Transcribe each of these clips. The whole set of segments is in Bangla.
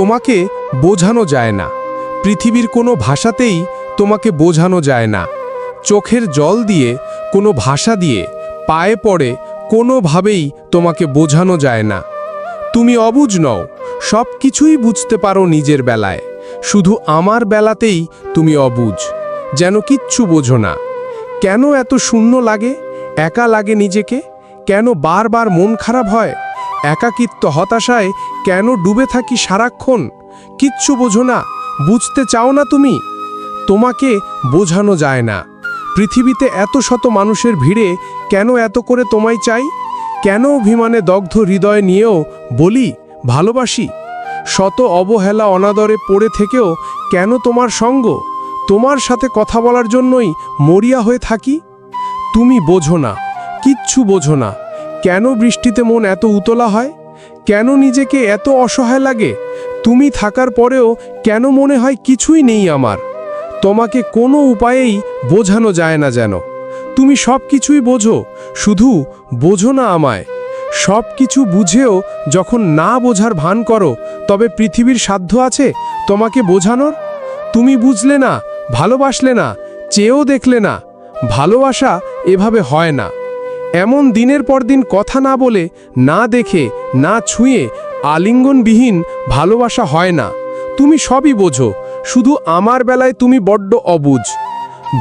তোমাকে বোঝানো যায় না। পৃথিবীর কোনো ভাষাতেই তোমাকে বোঝানো যায় না। চোখের জল দিয়ে, কোনো ভাষা দিয়ে, পায়ে পড়ে কোনোভাবেই তোমাকে বোঝানো যায় না। তুমি অবুঝ নও সব কিছুই বুঝতে পারো নিজের বেলায়। শুধু আমার বেলাতেই তুমি অবুঝ যেন কিচ্ছু বোঝো না। কেন এত শূন্য লাগে? একা লাগে নিজেকে? কেন বারবার মন খারাপ হয়? একাকিত্ব হতাশায় কেন ডুবে থাকি সারাক্ষণ? কিচ্ছু বোঝো না, বুঝতে চাও না তুমি? তোমাকে বোঝানো যায় না। পৃথিবীতে এত শত মানুষের ভিড়ে কেন এত করে তোমায় চাই? কেন অভিমানে দগ্ধ হৃদয় নিয়েও বলি, ভালোবাসি? শত অবহেলা অনাদরে পড়ে থেকেও কেন তোমার সঙ্গ? তোমার সাথে কথা বলার জন্যই মরিয়া হয়ে থাকি? তুমি বোঝো না, কিচ্ছু বোঝো না। কেন বৃষ্টিতে মন এত উতলা হয়? কেন নিজেকে এত অসহায় লাগে? তুমি থাকার পরেও কেন মনে হয় কিছুই নেই আমার? তোমাকে কোনো উপায়েই বোঝানো যায় না যেন। তুমি সব কিছুই বোঝো, শুধু বোঝো না আমায়। সব কিছু বুঝেও যখন না বোঝার ভান করো, তবে পৃথিবীর সাধ্য আছে তোমাকে বোঝানোর? তুমি বুঝলে না, ভালোবাসলে না, চেয়েও দেখলে না, ভালোবাসা এভাবে হয় না। এমন দিনের পর দিন কথা না বলে, না দেখে, না ছুঁয়ে আলিঙ্গনবিহীন ভালোবাসা হয় না। তুমি সবই বোঝো, শুধু আমার বেলায় তুমি বড্ড অবুঝ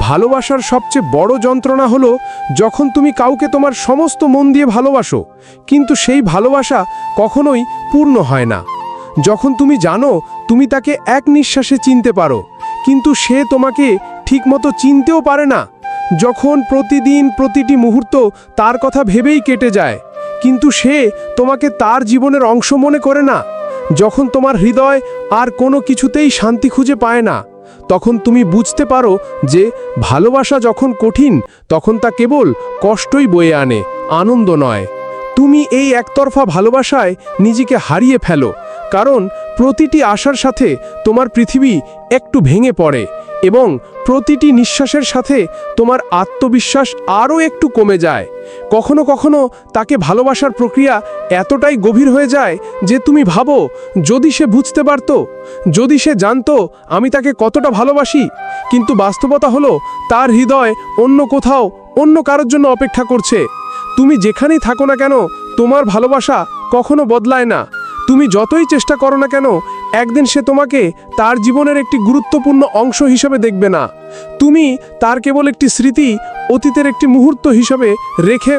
ভালোবাসার সবচেয়ে বড় যন্ত্রণা হলো যখন তুমি কাউকে তোমার সমস্ত মন দিয়ে ভালোবাসো, কিন্তু সেই ভালোবাসা কখনোই পূর্ণ হয় না। যখন তুমি জানো তুমি তাকে এক নিঃশ্বাসে চিনতে পারো, কিন্তু সে তোমাকে ঠিকমতো চিনতেও পারে না যখন প্রতিদিন প্রতিটি মুহূর্ত তার কথা ভেবেই কেটে যায়, কিন্তু সে তোমাকে তার জীবনের অংশ মনে করে না। যখন তোমার হৃদয় আর কোনো কিছুতেই শান্তি খুঁজে পায় না, তখন তুমি বুঝতে পারো যে ভালোবাসা যখন কঠিন, তখন তা কেবল কষ্টই বয়ে আনে, আনন্দ নয়। তুমি এই একতরফা ভালোবাসায় নিজেকে হারিয়ে ফেলো, কারণ প্রতিটি আশার সাথে তোমার পৃথিবী একটু ভেঙে পড়ে এবং প্রতিটি নিঃশ্বাসের সাথে তোমার আত্মবিশ্বাস আরও একটু কমে যায়। কখনো কখনো তাকে ভালোবাসার প্রক্রিয়া এতটাই গভীর হয়ে যায় যে তুমি ভাবো, যদি সে বুঝতে পারতো, যদি সে জানতো আমি তাকে কতটা ভালোবাসি, কিন্তু বাস্তবতা হলো তার হৃদয় অন্য কোথাও, অন্য কারোর জন্য অপেক্ষা করছে। তুমি যেখানেই থাকো না কেন, তোমার ভালোবাসা কখনো বদলায় না। তুমি যতই চেষ্টা করো না কেন, একদিন সে তোমাকে তার জীবনের একটি গুরুত্বপূর্ণ অংশ হিসেবে দেখবে না। তুমি তার কেবল একটি স্মৃতি অতীতের একটি মুহূর্ত হিসেবে রেখে